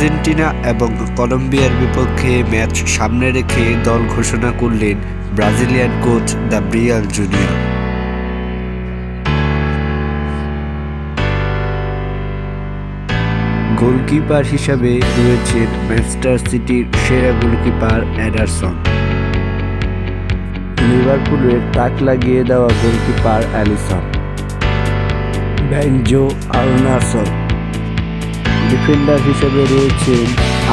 Argentina এবং কলম্বিয়ার বিপক্ষে ম্যাচ সামনে রেখে দল ঘোষণা করলেন Brazilian coach Gabriel Junior. Goalkeeper হিসাবে রয়েছেন ম্যানচেস্টার সিটির সেরা গোলকিপার অ্যাডারসন। লিভারপুলের তাক লাগিয়ে দেওয়া গোলকিপার অ্যালিসন। ব্যাঞ্জো আর্নারসন ডিফেন্ডার হিসেবে রয়েছেন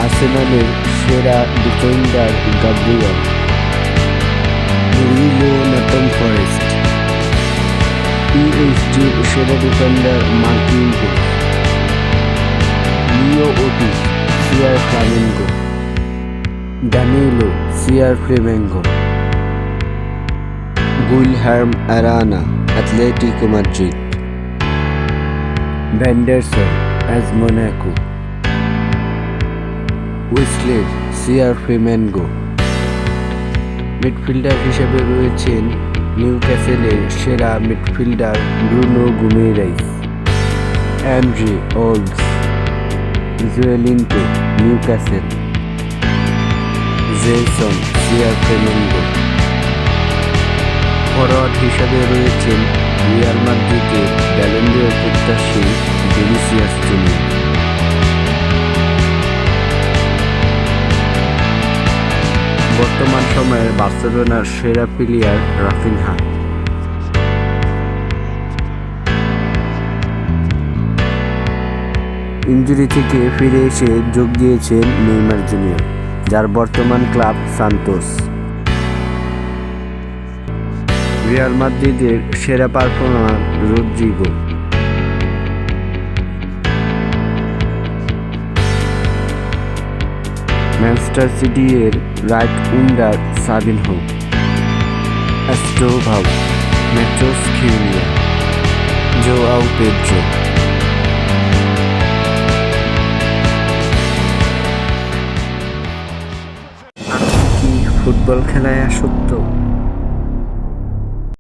আর্সেনালের সেরা ডিফেন্ডার গাব্রিয়াল। রিলো নটন ফরেস্ট। পিএইচডির সেরা ডিফেন্ডার মার্কিন লিও ওটি CR Flamengo. Danilo CR Flamengo. Guilherme Arana Atletico Madrid. Vanderson AS Monaco উইসলের CR Flamengo midfielder হিসেবে রয়েছেন নিউক্যাসেলের সেরা মিডফিল্ডার ব্রুনো গুমেরাইস অ্যান্ড্রি ওলস জুয়েলিন্টো নিউক্যাসেল জেসন সিয়ার ফ্লেমেঙ্গো ফরওয়ার্ড হিসাবে রয়েছেন রিয়াল মাদ্রিদের ব্যালেন্ডিয়ার প্রত্যাশী ভিনিসিয়াস জুনিয়র বর্তমান সময়ের বার্সেলোনার সেরা প্লেয়ার রাফিনহা। ইঞ্জুরি থেকে ফিরে এসে যোগ দিয়েছেন নেইমার জুনিয়র, যার বর্তমান ক্লাব সান্তোস। রিয়াল মাদ্রিদের সেরা পারফর্মার রদ্রিগো। ম্যানচেস্টার সিটি এর রাইট উইন্ডার সাবিন হো অ্যাস্ট্রোভাউ মেট্রোস খিউরিয়া জোয়াও পেড্রো কি ফুটবল খেলায় আসক্ত?